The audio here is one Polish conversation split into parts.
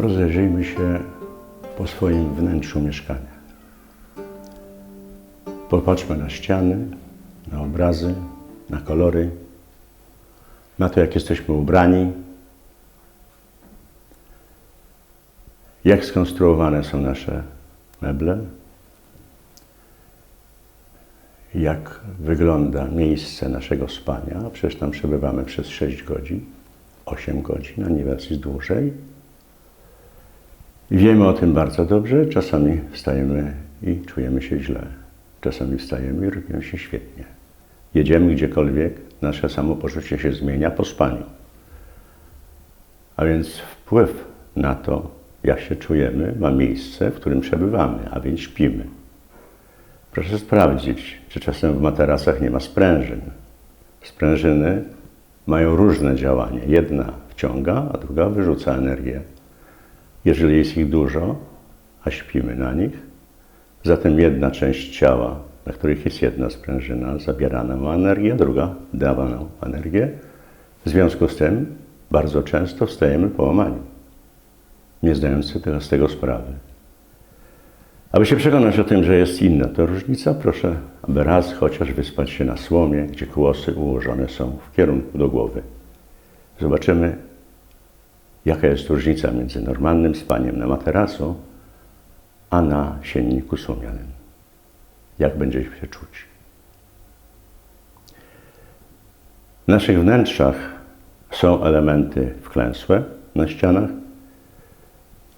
Rozejrzyjmy się po swoim wnętrzu mieszkania. Popatrzmy na ściany, na obrazy, na kolory, na to, jak jesteśmy ubrani, jak skonstruowane są nasze meble, jak wygląda miejsce naszego spania. Przecież tam przebywamy przez 6 godzin, 8 godzin, a nieraz jest dłużej. Wiemy o tym bardzo dobrze. Czasami wstajemy i czujemy się źle. Czasami wstajemy i robimy się świetnie. Jedziemy gdziekolwiek, nasze samopoczucie się zmienia po spaniu. A więc wpływ na to, jak się czujemy, ma miejsce, w którym przebywamy, a więc śpimy. Proszę sprawdzić, czy czasem w materacach nie ma sprężyn. Sprężyny mają różne działanie. Jedna wciąga, a druga wyrzuca energię. Jeżeli jest ich dużo, a śpimy na nich, zatem jedna część ciała, na których jest jedna sprężyna, zabiera nam energię, druga dawa nam energię. W związku z tym bardzo często wstajemy po łamaniu, nie zdając sobie z tego sprawy. Aby się przekonać o tym, że jest inna to różnica, proszę, aby raz chociaż wyspać się na słomie, gdzie kłosy ułożone są w kierunku do głowy. Zobaczymy, jaka jest różnica między normalnym spaniem na materacu, a na sienniku słomianym. Jak będzie się czuć. W naszych wnętrzach są elementy wklęsłe na ścianach,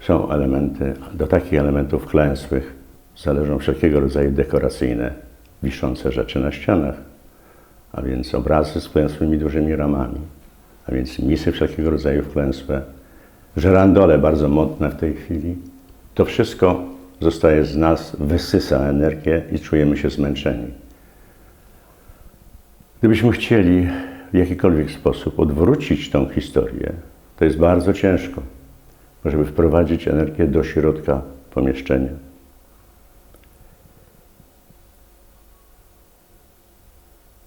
są elementy, do takich elementów klęsłych zależą wszelkiego rodzaju dekoracyjne, wiszące rzeczy na ścianach, a więc obrazy z klęsłymi dużymi ramami, a więc misy wszelkiego rodzaju wklęsłe, żerandole bardzo modne w tej chwili. To wszystko zostaje z nas, wysysa energię i czujemy się zmęczeni. Gdybyśmy chcieli w jakikolwiek sposób odwrócić tą historię, to jest bardzo ciężko żeby wprowadzić energię do środka pomieszczenia.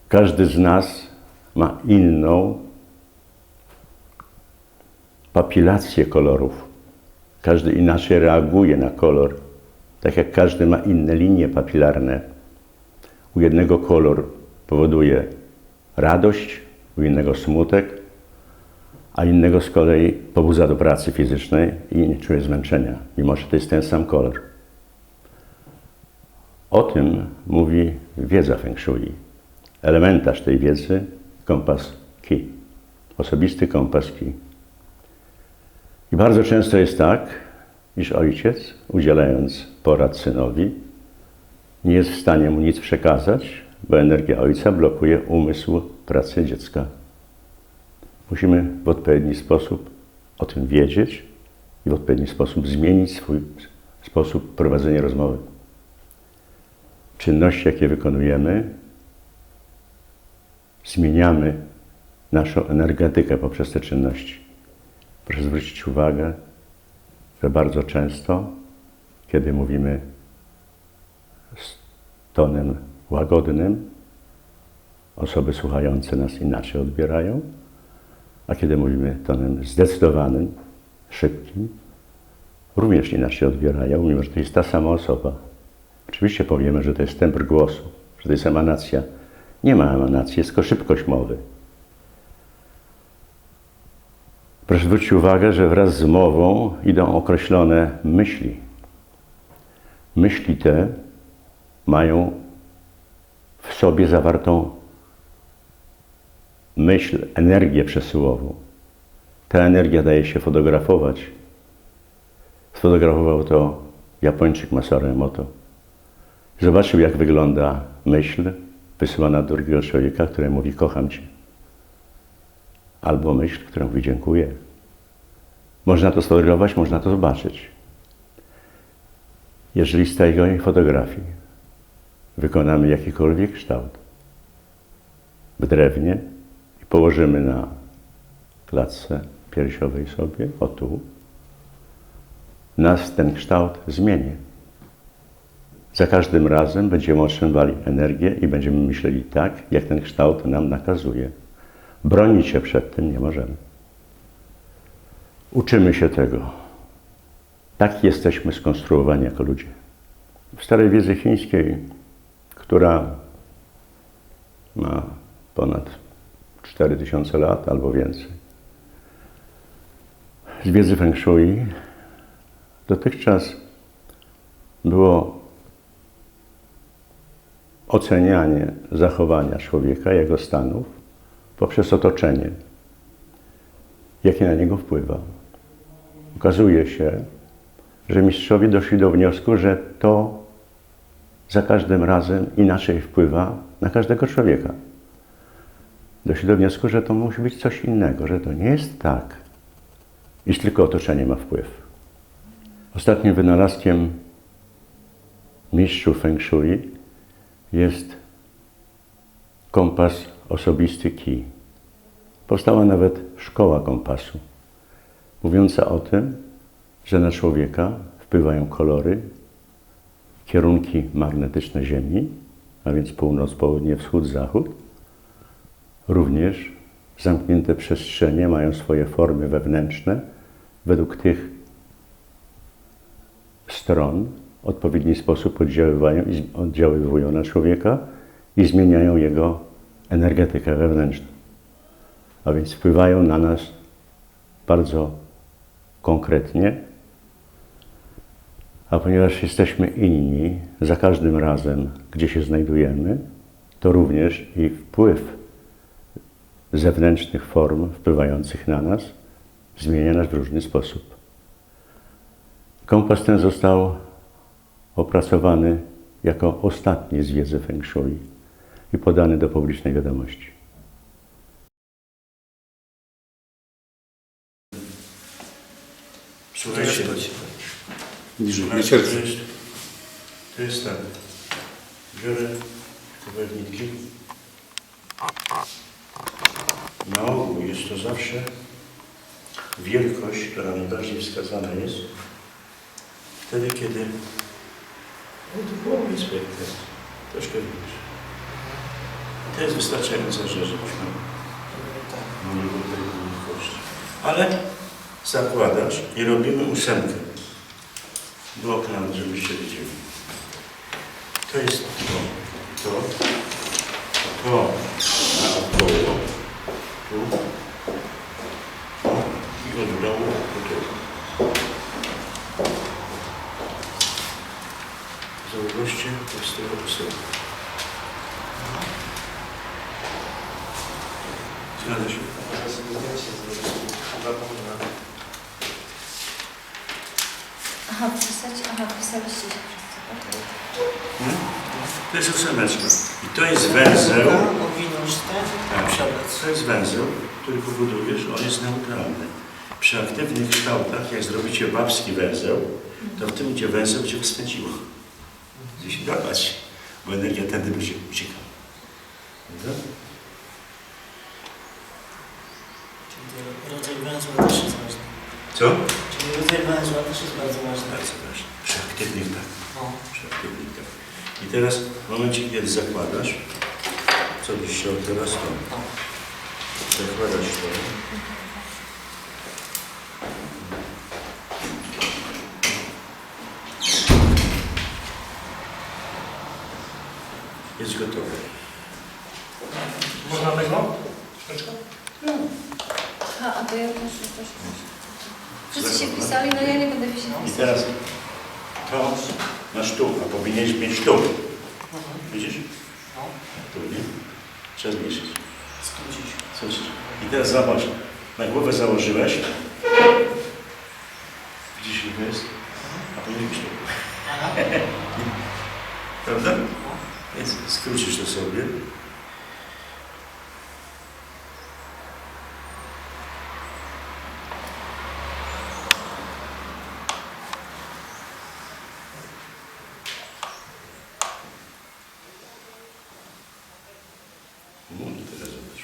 Każdy z nas ma inną papilację kolorów. Każdy inaczej reaguje na kolor, tak jak każdy ma inne linie papilarne. U jednego kolor powoduje radość, u innego smutek, a innego z kolei pobudza do pracy fizycznej i nie czuje zmęczenia, mimo że to jest ten sam kolor. O tym mówi wiedza Feng Shui. Elementarz tej wiedzy kompas Ki, osobisty kompas Ki. I bardzo często jest tak, iż ojciec, udzielając porad synowi, nie jest w stanie mu nic przekazać, bo energia ojca blokuje umysł pracy dziecka. Musimy w odpowiedni sposób o tym wiedzieć i w odpowiedni sposób zmienić swój sposób prowadzenia rozmowy. Czynności, jakie wykonujemy, zmieniamy naszą energetykę poprzez te czynności. Proszę zwrócić uwagę, że bardzo często, kiedy mówimy z tonem łagodnym, osoby słuchające nas inaczej odbierają, a kiedy mówimy tonem zdecydowanym, szybkim, również inaczej odbierają, mimo że to jest ta sama osoba. Oczywiście powiemy, że to jest temper głosu, że to jest emanacja. Nie ma emanacji, jest tylko szybkość mowy. Proszę zwrócić uwagę, że wraz z mową idą określone myśli. Myśli te mają w sobie zawartą myśl, energię przesyłową. Ta energia daje się fotografować. Sfotografował to Japończyk Masaru Emoto. Zobaczył, jak wygląda myśl wysyłana do drugiego człowieka, który mówi kocham Cię. Albo myśl, która mówi dziękuję. Można to sfotografować, można to zobaczyć. Jeżeli z tej fotografii wykonamy jakikolwiek kształt w drewnie, położymy na klatce piersiowej sobie, o tu, nas ten kształt zmieni. Za każdym razem będziemy otrzymywali energię i będziemy myśleli tak, jak ten kształt nam nakazuje. Bronić się przed tym nie możemy. Uczymy się tego Tak jesteśmy skonstruowani jako ludzie. W starej wiedzy chińskiej, która ma ponad 4000 lat albo więcej, z wiedzy Feng Shui dotychczas było ocenianie zachowania człowieka, jego stanów poprzez otoczenie, jakie na niego wpływa. Okazuje się, że mistrzowie doszli do wniosku, że to za każdym razem inaczej wpływa na każdego człowieka. Doszli do wniosku, że to musi być coś innego, że to nie jest tak, iż tylko otoczenie ma wpływ. Ostatnim wynalazkiem mistrzów Feng Shui jest kompas osobisty Qi. Powstała nawet szkoła kompasu, mówiąca o tym, że na człowieka wpływają kolory, kierunki magnetyczne Ziemi, a więc północ, południe, wschód, zachód. Również zamknięte przestrzenie mają swoje formy wewnętrzne według tych stron w odpowiedni sposób oddziaływują na człowieka i zmieniają jego energetykę wewnętrzną. A więc wpływają na nas bardzo konkretnie, a ponieważ jesteśmy inni za każdym razem, gdzie się znajdujemy, to również i wpływ zewnętrznych form wpływających na nas zmienia nas w różny sposób. Kompas ten został opracowany jako ostatni z wiedzy Feng Shui i podany do publicznej wiadomości. Słuchajcie, Niżej, słuchajcie, serce. to jest, to jest tak. Biorę te pewniki. Na ogół jest to zawsze wielkość, która najbardziej wskazana jest wtedy, kiedy no to było blisko jak teraz, troszkę większe. To jest wystarczająca rzecz, żebyśmy mogli do tej wielkości. Ale zakładasz i robimy ósemkę do okna, żebyście widzieli. To jest to, to, to naokoło, tu, o, i od dołu do tyłu. Zauważcie, to jest tego ósemka. Zgadza się. Aha, pisać, aha, pisaliście się wszyscy, tak? To jest ósemeczka. I to jest węzeł. Owinąć ten, Tak, przebrać. to jest węzeł, który powoduje, że on jest neutralny. Przy aktywnych kształtach, jak zrobicie babski węzeł, to w tym, gdzie węzeł cię spędziło. Gdzieś dawać, bo energia tędy będzie uciekała. Prawda? Czyli rodzaj węzła też jest ważny. Co? Czyli rodzaj węzła też jest bardzo ważny. Bardzo ważne. Przy aktywnych tak. No. Przy aktywnych tak. I teraz w momencie, kiedy zakładasz, co byś chciał teraz to? Zakładasz to. Jest gotowe. Można tego? Aha, a to ja też, też, też. Wszyscy się wpisali, no ja nie będę się I wpisać. Teraz to masz tu, a powinieneś mieć tu. Widzisz? Tu, nie? Trzeba zmniejszyć. Skrócić. I teraz zobacz, na głowę założyłeś. Widzisz, jak to jest? A powinien być tu. Aha. Prawda? Więc skrócisz to sobie. No, i teraz zobacz.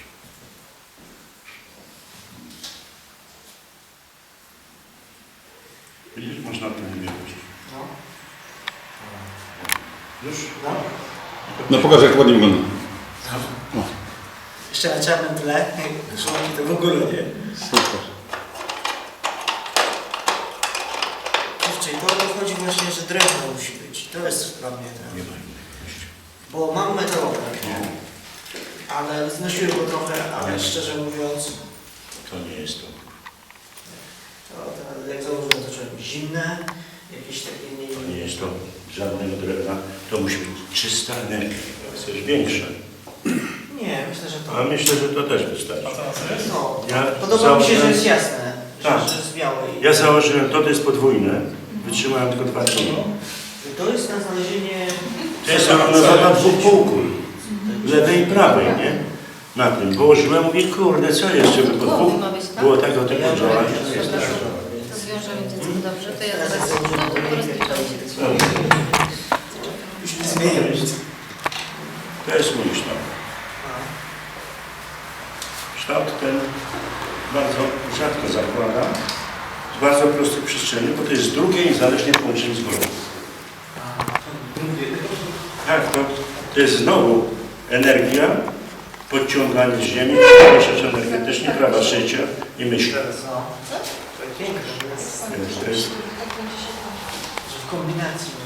Widzisz, można to nie wiedzieć. No. Już? No. No pokaż jak ładnie wygląda. Jeszcze na czarnym tle, szumki to w ogóle nie. Super. Jeszcze właśnie, że drewno musi być. To jest dla mnie. Nie ma. Bo mam metalowe, Nie, ale znosiłem go trochę, ale szczerze mówiąc, to nie jest to. to, to jak założyłem, to czułem zimne, jakieś takie nie... To nie jest to żadnego drewna. To musi być czysta energia. Coś większe. Nie, myślę, że A to... myślę, że to też wystarczy. No, Ja podoba mi się, że założyłem- jest jasne, Tak. że, że jest białe. i- Ja założyłem to, to jest podwójne. Wytrzymałem tylko dwa dni. To jest na znalezienie... To jest równowaga dwóch półkul. Lewej i prawej, nie? Na tym. Położyłem, mówię, kurde, co jeszcze by ma być, tak? Było tak o tym Ja to jest To zwiążemy dziecko, dobrze, to ja teraz znowu porozliczam się. Nic. To jest mój kształt. Kształt ten bardzo rzadko zakłada z bardzo prostych przestrzeni, bo to jest drugie niezależnie połączenie z górą. Tak, to, to jest znowu energia, podciąganie z ziemi, rzecz energetycznie, prawa życia i myśli. No. To jest to jest w kombinacji.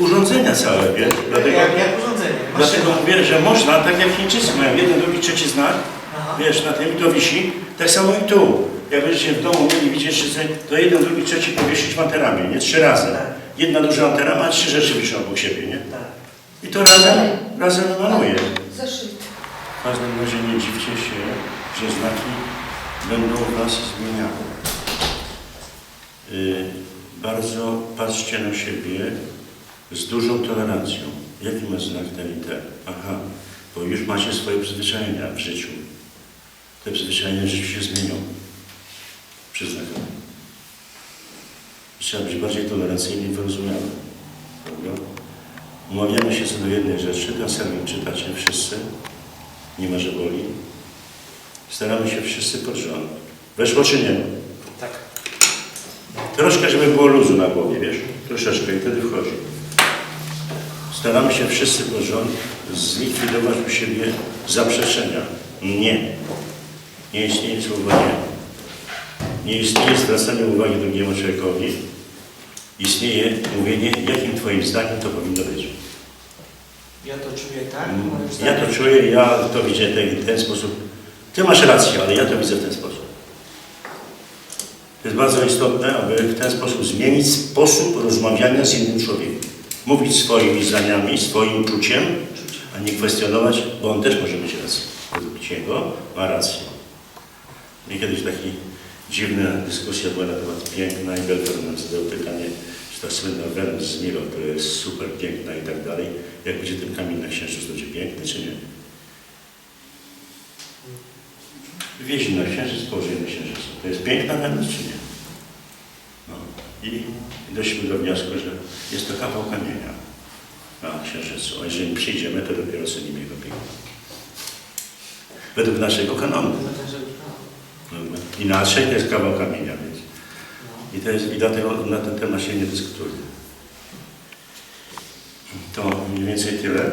Urządzenia całe, wiesz? Dlatego, Jak, jak urządzenie. dlatego mówię, że można, tak jak Chińczycy mają jeden, drugi, trzeci znak, Aha. wiesz, na tym i to wisi, tak samo i tu. Jak będziecie w domu mieli widzieć, to jeden, drugi, trzeci powiesić w anteramie, nie? Trzy razy. Tak. Jedna duża antera, a trzy rzeczy wiszą obok siebie, nie? Tak. I to razem, razem maluje. Zeszyt. W każdym razie nie dziwcie się, że znaki będą Was zmieniały. Yy, bardzo patrzcie na siebie z dużą tolerancją. Jaki ma znak ten i ten? Aha, bo już macie swoje przyzwyczajenia w życiu. Te przyzwyczajenia w życiu się zmienią. Przyznaję. Trzeba być bardziej tolerancyjny i wyrozumiały. Prawda? Umawiamy się co do jednej rzeczy, ten serwis czytacie wszyscy, nie ma, że boli. Staramy się wszyscy pod rząd. Weszło czy nie? Tak. Troszkę, żeby było luzu na głowie, wiesz? Troszeczkę i wtedy wchodzi. Staramy się wszyscy pod rząd zlikwidować u siebie zaprzeczenia. Nie. Nie istnieje słowo nie. Nie istnieje zwracanie uwagi drugiemu człowiekowi. Istnieje mówienie, jakim Twoim zdaniem to powinno być. Ja to czuję tak. Mm, Ja to czuję, ja to widzę w ten, ten sposób. Ty masz rację, ale ja to widzę w ten sposób. To jest bardzo istotne, aby w ten sposób zmienić sposób rozmawiania z innym człowiekiem. Mówić swoimi zdaniami, swoim czuciem, a nie kwestionować, bo on też może mieć rację. Według Ciebie ma rację. I kiedyś taka dziwna dyskusja była na temat piękna i Belfer nam zadał pytanie, czy ta słynna Wenus z Milo, która jest super piękna i tak dalej, jak będzie ten kamień na księżycu, będzie piękny czy nie? Wieźli na księżyc, położyli na księżycu. To jest piękna Wenus czy nie? No. I doszliśmy do wniosku, że jest to kawał kamienia na księżycu. A jeżeli przyjdziemy, to dopiero cenimy jego piękno. Według naszego kanonu. Inaczej to jest kawał kamienia, więc. I, to jest, I dlatego na ten temat się nie dyskutuje. To mniej więcej tyle.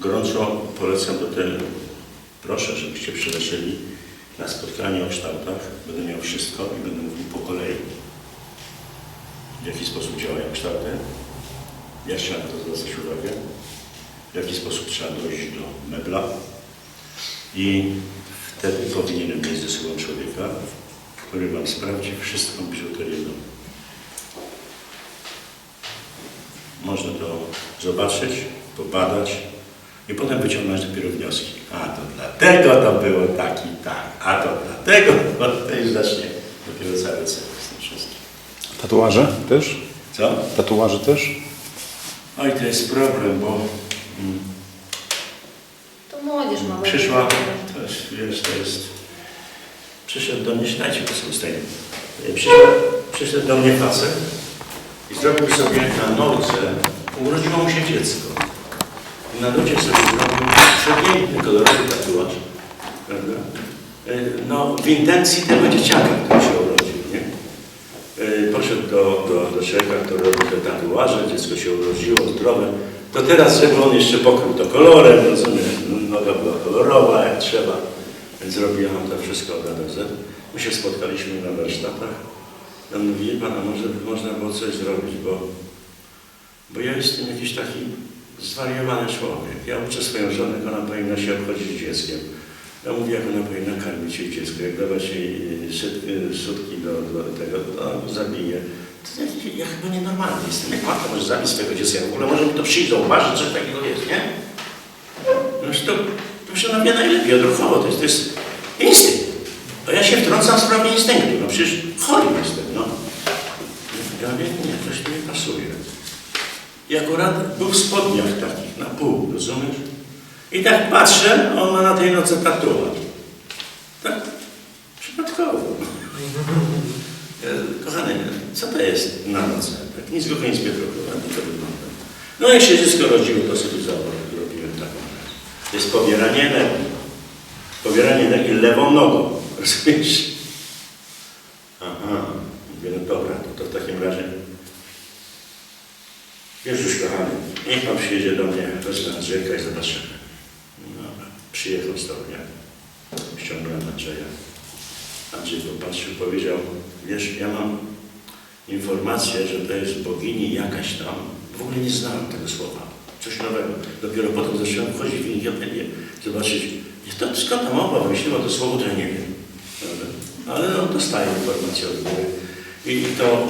Gorąco polecam do tego, proszę, żebyście przylecieli na spotkanie o kształtach. Będę miał wszystko i będę mówił po kolei. W jaki sposób działają kształty, jak trzeba na to zwracać uwagę, w jaki sposób trzeba dojść do mebla i wtedy powinienem mieć ze sobą człowieka, który Wam sprawdzi wszystką biżuterię domu. Można to zobaczyć, pobadać i potem wyciągnąć dopiero wnioski. A to dlatego to było tak i tak, a to dlatego, bo to już zacznie dopiero cały cykl z wszystkim. Tatuaże też? Co? Tatuaże też? Oj, to jest problem, bo mm, To młodzież ma. przyszła, to jest, wiesz, to jest, przyszedł do mnie, śledźcie po sobie stanie. Przyszedł, przyszedł do mnie facet i zrobił sobie na nodze, urodziło mu się dziecko. Na nocie sobie zrobił przepiękny, kolorowy tatuaż, prawda? E, No, w intencji tego dzieciaka, który się urodził, nie? E, Poszedł do, do, do człowieka, który robił te tatuaże, dziecko się urodziło, zdrowe. To teraz, żeby on jeszcze pokrył to kolorem, rozumiesz, noga była kolorowa jak trzeba. Więc zrobiłam to wszystko od A do Z. My się spotkaliśmy na warsztatach On mówi, wie pan, a może by można było coś zrobić, bo, bo ja jestem jakiś taki zwariowany człowiek. Ja uczę swoją żonę, jak ona powinna się obchodzić dzieckiem. Ja mówię, jak ona powinna karmić jej dziecko, jak dawać jej y, y, sutki do, do tego, to ona zabije. To ja, ja chyba nienormalny jestem. Jak matka może zabić swojego dziecka, w ogóle może mi to przyjść, zauważyć, coś takiego jest, nie? No to, to się ona wie najlepiej odruchowo, to jest, to jest instynkt. A ja się wtrącam w sprawie instynktu, no przecież chory jestem, no. Ja mówię, nie, coś tu nie pasuje. I akurat był w spodniach takich, na pół, rozumiesz? I tak patrzę, a on ma na tej nocy tatuaż. Tak przypadkowo. Kochany, co to jest na nocy? Tak nic go pietruchu, ładnie to wygląda. No jak się dziecko rodziło, to sobie zrobiłem taką rzecz. To jest pobieranie energii. Pobieranie energii lewą nogą. Rozumiesz? Aha. Mówię, no dobra, to, to w takim razie Jezus kochany, niech Pan przyjedzie do mnie, wezmę Andrzejka i zobaczymy. No, przyjechał z Torunia. Ściągnąłem Andrzeja. Andrzej popatrzył, powiedział, wiesz, ja mam informację, że to jest bogini jakaś tam. W ogóle nie znałem tego słowa. Coś nowego. Dopiero potem zacząłem wchodzić w Wikipedię, zobaczyć, to skąd ta mowa wymyśliła to słowo, to ja nie wiem. Ale no, dostaję informację od góry. I to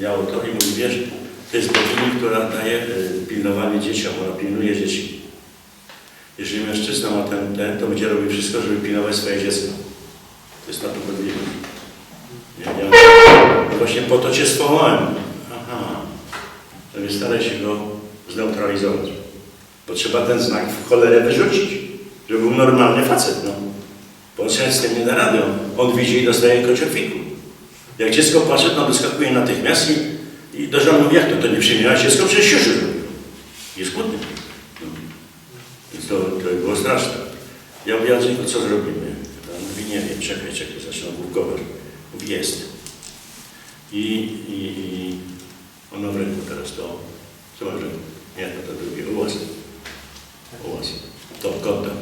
miało to i mówi, wiesz, to jest bogini, która daje e, pilnowanie dzieciom, ona pilnuje dzieci. Jeżeli mężczyzna ma ten, ten, to będzie robił wszystko, żeby pilnować swoje dziecko. To jest na to godliwe. Ja, ja, właśnie po to Cię spowołałem. Aha. No więc staraj się go zneutralizować. Bo trzeba ten znak w cholerę wyrzucić, żeby był normalny facet, no. Bo on sobie z tym nie da rady. On, widzi i dostaje kociofiku. Jak dziecko płacze, to wyskakuje natychmiast i, i do żony mówi, jak to, to nie przyjmie, dziecko przecież siuszy robi. Jest kłótny. No. Więc to, to było straszne. Ja mówię, Jacek, co zrobimy? On mówi, nie wiem, czekaj, czekaj, zaczynam główkować. Mówi, jest. I, i, i on w ręku teraz to. Co ma w ręku? Nie, to to drugie. Ułaz. Ułaz. To kątem.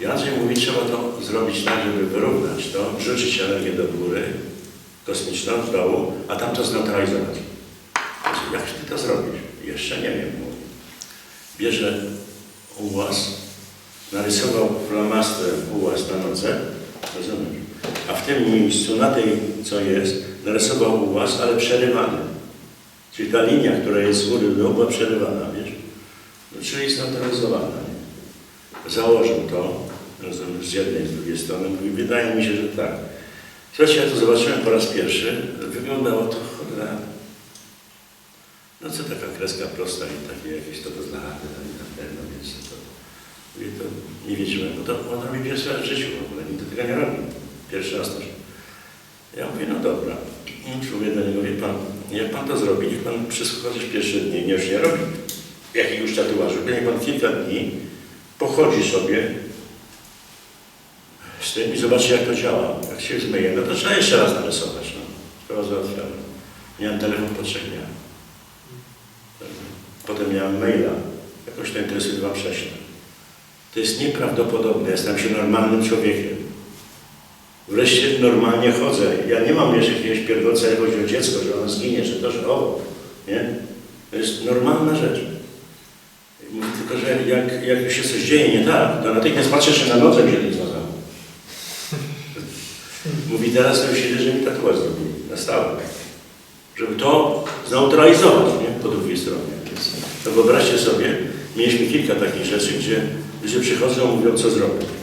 Jacek mówi, trzeba to zrobić tak, żeby wyrównać to, wrzucić energię do góry, kosmiczną z dołu, a tam to zneutralizować. Jak ty to zrobisz? Jeszcze nie wiem, mówi. Bierze ułaz, narysował flamastrem ułaz na nodze, rozumiesz? A w tym miejscu, na tej, co jest, narysował ułaz, ale przerywany. Czyli ta linia, która jest z góry była przerywana, wiesz? No, czyli zneutralizowana. Nie? Założył to, rozumiesz, z jednej, z drugiej strony. Mówi, wydaje mi się, że tak. Słuchajcie, ja to zobaczyłem po raz pierwszy. Wyglądało to cholera. No co taka kreska prosta i takie jakieś to rozlachane na pewno, więc to, mówię, to nie wiedziałem, bo to on robi pierwszy raz w życiu w ogóle, nikt tego nie robi. Pierwszy raz też. Ja mówię, no dobra. Mówię do niego, wie pan, jak pan to zrobi, niech pan przez chociaż pierwsze dni, nie już nie robi jakiegoś tatuażu, niech pan kilka dni pochodzi sobie z tym i zobaczy jak to działa. Jak się zmyje, no to trzeba jeszcze raz narysować. No. Sprawa załatwiona. Miałem telefon po trzech dniach. Maila. Jakoś to interesuje wam prześlę. To jest nieprawdopodobne. Jestem się normalnym człowiekiem. Wreszcie normalnie chodzę. Ja nie mam jeszcze jakiegoś pierdolca, jak chodzi o dziecko, że ono zginie, czy to, że o, nie? To jest normalna rzecz. Tylko, że jak, jak się coś dzieje nie tak, to natychmiast patrzę się na nodze, się nie zgadza. Mówi, teraz to już idę, że mi tatuaż zrobili na stałe. Żeby to zneutralizować, nie? Po drugiej stronie. To wyobraźcie sobie, mieliśmy kilka takich rzeczy, gdzie ludzie przychodzą i mówią, co zrobić.